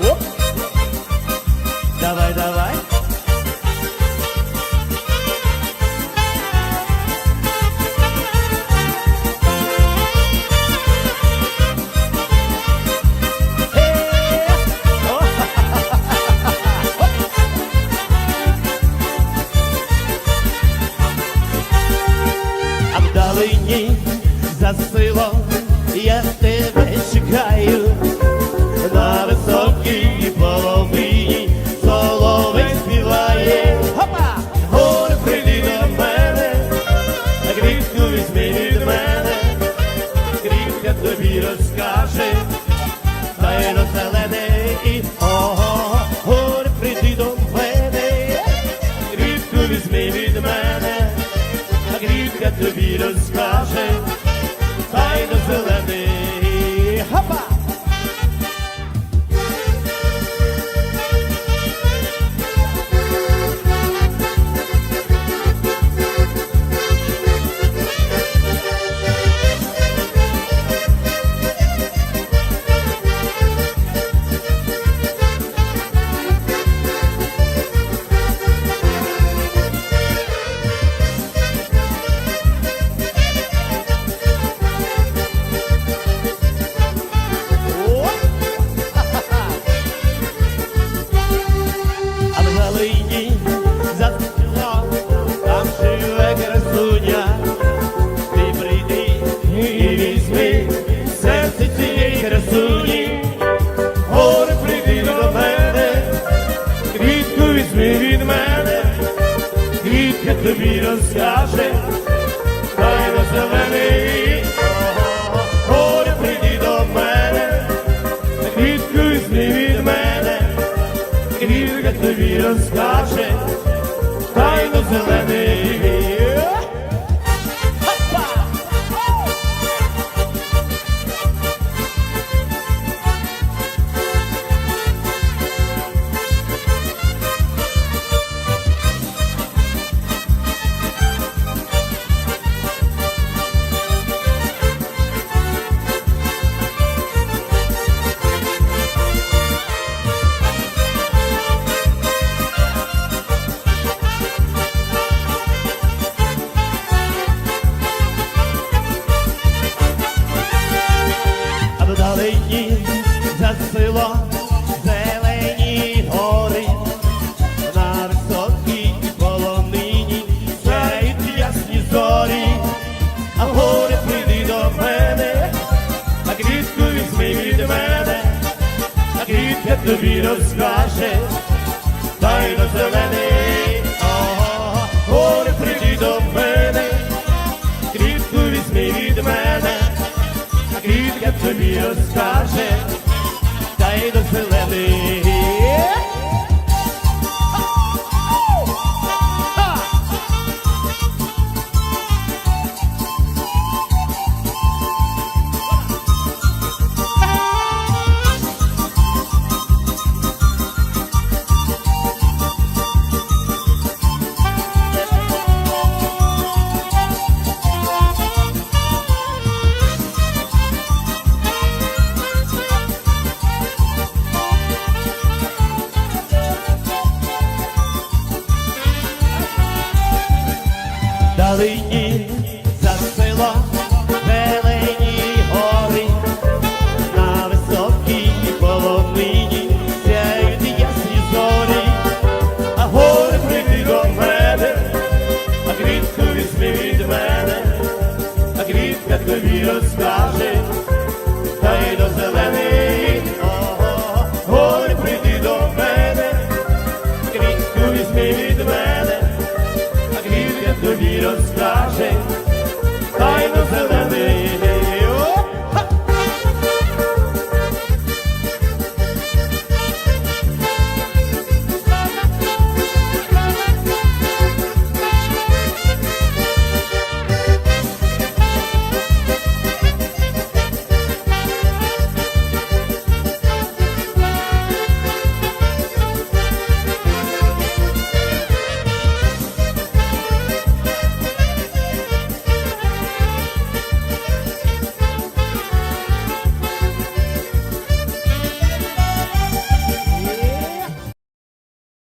Оп! Давай, давай. leaders. розкаже, тайно зелений. світ, я тобі розкаже, тайно зелений.